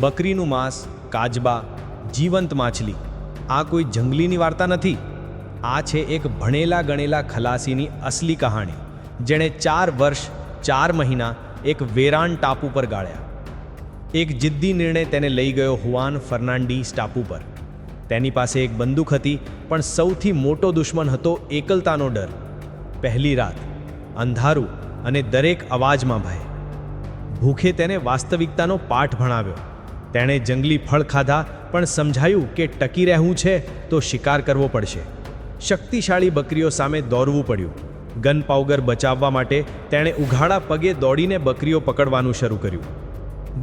બકરીનું માંસ, કાજબા, જીવંત માછલી, આ કોઈ જંગલીની વાર્તા નથી. આ છે એક ભણેલા ગણેલા ખલાસીની અસલી કહાણી, જેણે ચાર વર્ષ, ચાર મહિના એક વેરાન ટાપુ પર ગાળ્યા. એક જિદ્દી નિર્ણય તેને લઈ ગયો હુઆન ફર્નાન્ડીસ ટાપુ પર. તેની પાસે એક બંદૂક હતી, પણ સૌથી મોટો દુશ્મન હતો એકલતાનો ડર. પહેલી રાત, અંધારું અને દરેક અવાજમાં ભય. ભૂખે તેને વાસ્તવિકતાનો પાઠ ભણાવ્યો. તેણે જંગલી ફળ ખાધા, પણ સમજાયું કે ટકી રહેવું છે તો શિકાર કરવો પડશે. શક્તિશાળી બકરીઓ સામે દોડવું પડ્યું. ગન પાઉગર બચાવવા માટે તેણે ઉઘાડા પગે દોડીને બકરીઓ પકડવાનું શરૂ કર્યું.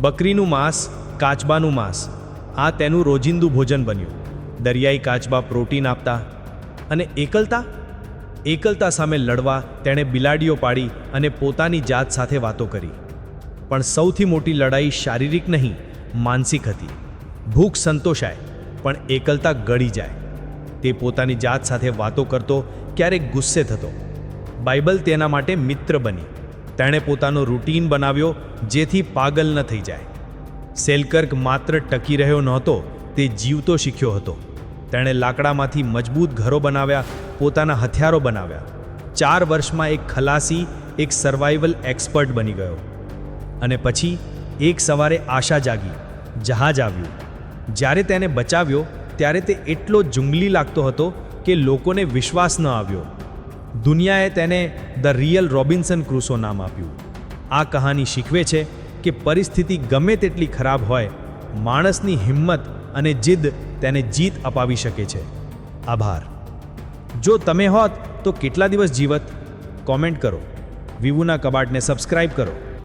બકરીનું માંસ, કાચબાનું માંસ. આ તેનું રોજિંદુ ભોજન બન્યું. દરિયાઈ કાચબા પ્રોટીન આપતા. અને એકલતા? એકલતા સામે લડવા તેણે બિલાડીઓ પાડી અને પોતાની જાત સાથે વાતો કરી. પણ સૌથી મોટી લડાઈ શારીરિક નહીં માનસિક હતી. ભૂખ સંતોષાય, પણ એકલતા ગળી જાય. તે પોતાની જાત સાથે વાતો કરતો, ક્યારેક ગુસ્સે થતો. બાઇબલ તેના માટે મિત્ર બની. તેણે પોતાનો રૂટીન બનાવ્યો, જેથી પાગલ ન થઈ જાય. સેલકર્ક માત્ર ટકી રહ્યો નહોતો, તે જીવતો શીખ્યો હતો. તેણે લાકડામાંથી મજબૂત ઘરો બનાવ્યા, પોતાના હથિયારો બનાવ્યા. ચાર વર્ષમાં એક ખલાસી, એક સર્વાઇવલ એક્સપર્ટ બની ગયો. અને પછી એક સવારે આશા જાગી, જહાજ આવ્યું. જ્યારે તેને બચાવ્યો, ત્યારે તે એટલો જુંગલી લાગતો હતો કે લોકોને વિશ્વાસ ન આવ્યો. દુનિયાએ તેને ધ રિયલ રોબિન્સન ક્રુસો નામ આપ્યું. આ કહાની શીખવે છે કે પરિસ્થિતિ ગમે તેટલી ખરાબ હોય, માણસની હિંમત અને જીદ તેને જીત અપાવી શકે છે. આભાર. જો તમે હોત તો કેટલા દિવસ જીવત? કોમેન્ટ કરો. વિવુના કબાટને સબસ્ક્રાઇબ કરો.